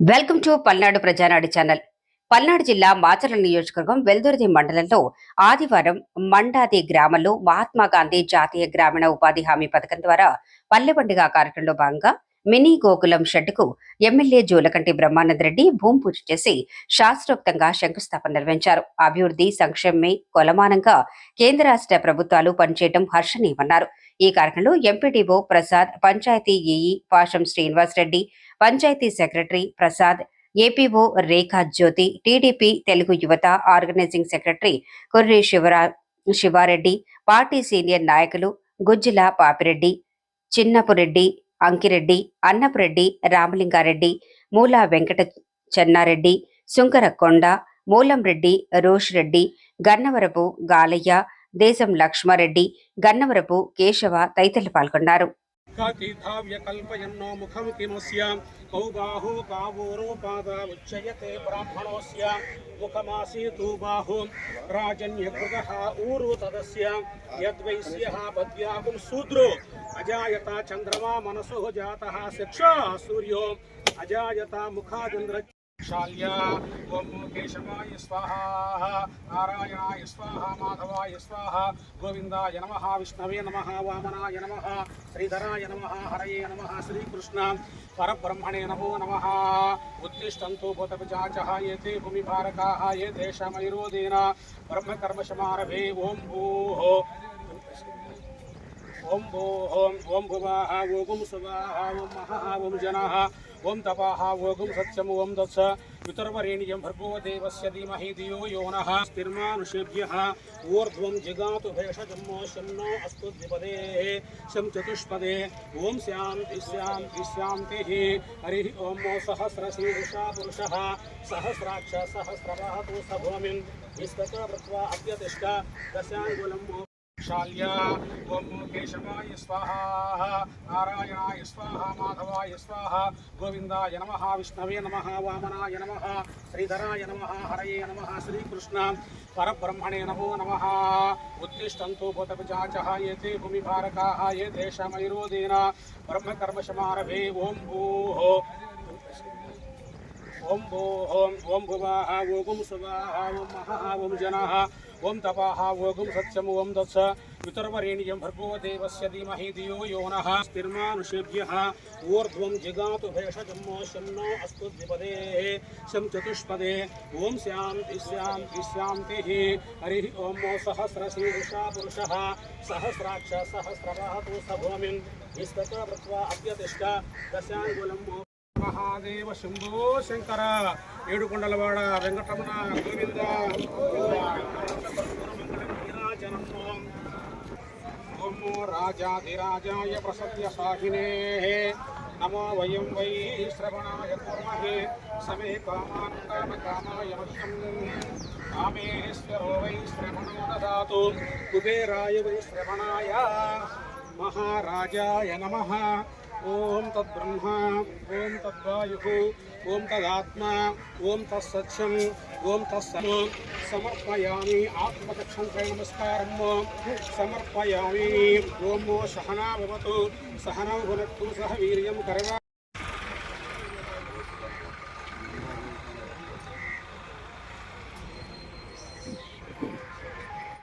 Welcome to Palnadu Prajanadu channel. Palnadu జిల్లా మాచర్ల నియోజకవర్గం వెల్దుర్తి మండలంలో ఆదివారం మండాది గ్రామంలో మహాత్మా గాంధీ జాతీయ గ్రామీణ ఉపాధి హామీ పథకం ద్వారా పల్లె పండుగ కార్యక్రమంలో భాగంగా మినీ గోకులం షెడ్కు ఎమ్మెల్యే జోలకంటి బ్రహ్మానందరెడ్డి భూమి పూజ చేసి శాస్త్రోక్తంగా శంకుస్థాపన నిర్వహించారు. అభివృద్ధి సంక్షేమమే కొలమానంగా కేంద్ర రాష్ట్ర ప్రభుత్వాలు పనిచేయడం హర్షణీయమన్నారు. ఈ కార్యక్రమంలో MPDO Prasad panchayat EE Pasham Srinivas Reddy panchayat secretary Prasad APO Rekha Jyothi TDP Telugu Yuvatha organising secretary Korri శివరా Sivareddy party senior నాయకులు గుజ్జిల పాపిరెడ్డి చిన్నపురెడ్డి అంకిరెడ్డి అన్నపురెడ్డి రామలింగారెడ్డి మూలా వెంకట చెన్నారెడ్డి సుంకర కొండ మూలంరెడ్డి రోష్ రెడ్డి గన్నవరపు గాలయ్య దేశం లక్ష్మారెడ్డి గన్నవరపు కేశవ తదితరులు పాల్గొన్నారు. कल्पयन्नो मुखं किमस्य कौ ब्राह्मणोऽस्य, मुखमासीतु ऊरु तदस्य शूद्रो, अजायता चन्द्रमा मनसो जातः शिक्षा सूर्यो, अजायता मुखाचन्द्र शाल्या ॐ केशवाय स्वाहा, नारायणाय स्वाहा, माधवाय स्वाहा गोविन्दाय नमः, विष्णवे नमः, वामनाय नमः, श्रीधराय नमः, हरये नमः, श्रीकृष्ण, परब्रह्मणे नमो नमः। उत्तिष्ठन्तु भूतपिचाचः ये ते भूमिभारकाः ये देशमयुरोदेन ब्रह्मकर्मशमारभे ॐ भूः। ॐ भोः, ॐ भुवाः ओगुं सुवाः, ॐ महः, ॐ जनाः, ॐ तपाः ओगुं सत्यम्, ॐ दत्स। पितर्वरेण्यं भर्गो देवस्य धीमहि धियो यो नः। स्थिर्मानुषेभ्यः ऊर्ध्वं जिगातु भेषजम्मो शन्नो अस्तु द्विपदेः। शं चतुष्पदे। ॐ स्यान्ति स्यान्ति स्यान्तिः हरिः ॐ सहस्रशीर्षा पुरुषः। सहस्राक्ष सहस्रवहतु स भूमिं विस्तत कृत्वा अद्यतिष्ठ दशाङ्गुलम् शाल्या ॐ केशवाय स्वाहा, नारायणाय स्वाहा, माधवाय स्वाहा गोविन्दाय नमः, विष्णवे नमः, वामनाय नमः, श्रीधराय नमः, हरये नमः, श्रीकृष्ण, परब्रह्मणे नमो नमः। उत्तिष्ठन्तु भूतपिचाचः ये ते भूमिभारकाः ये देशमयुरोदेन ब्रह्मकर्मशमारभे ॐ भूः। ॐ भोः, ॐ भुवाः ओगुं सुवाः ॐ महः ॐ जनाः ॐ तपाः ओगुं सत्यम् ॐ दत्स। पितर्वरेण्यं भर्गो देवस्य धीमहि धियो यो नः। स्थिर्मानुषेभ्यः ऊर्ध्वं जिगातु भेषजम्मो शन्नो अस्तु द्विपदेः। शं चतुष्पदे। ॐ स्यान्ति स्यान्ति स्यान्तिः हरिः ॐ सहस्राक्ष सहस्रवहतु स भूमिं विस्तत कृत्वा अद्यतिष्ठ दशाङ्गुलम् మహాదేవ శంభో శంకర. ఏడుకొండలవాడ వెంకటరమణ గోవింద. ఓమో రాజాధిరాజాయ ప్రసత్య సాహినే. నమో వయం వై శ్రవణాయ కుర్మహే. సమే కామాన్ కామ కామాయ మహ్యం కామేశ్వరో వై శ్రవణో దాతు కుబేరాయ వై శ్రవణాయ. మహారాజాయ నమ. ओम तद्ब्रह्मा ओम तद्वायु ओम तदात्मा ओम तत्सत्यम् ओम तत्सम। समर्पयामी आत्मकक्षन्त्रय नमस्कार। समर्पयामी। ॐ सहना सहन सह वीर करवा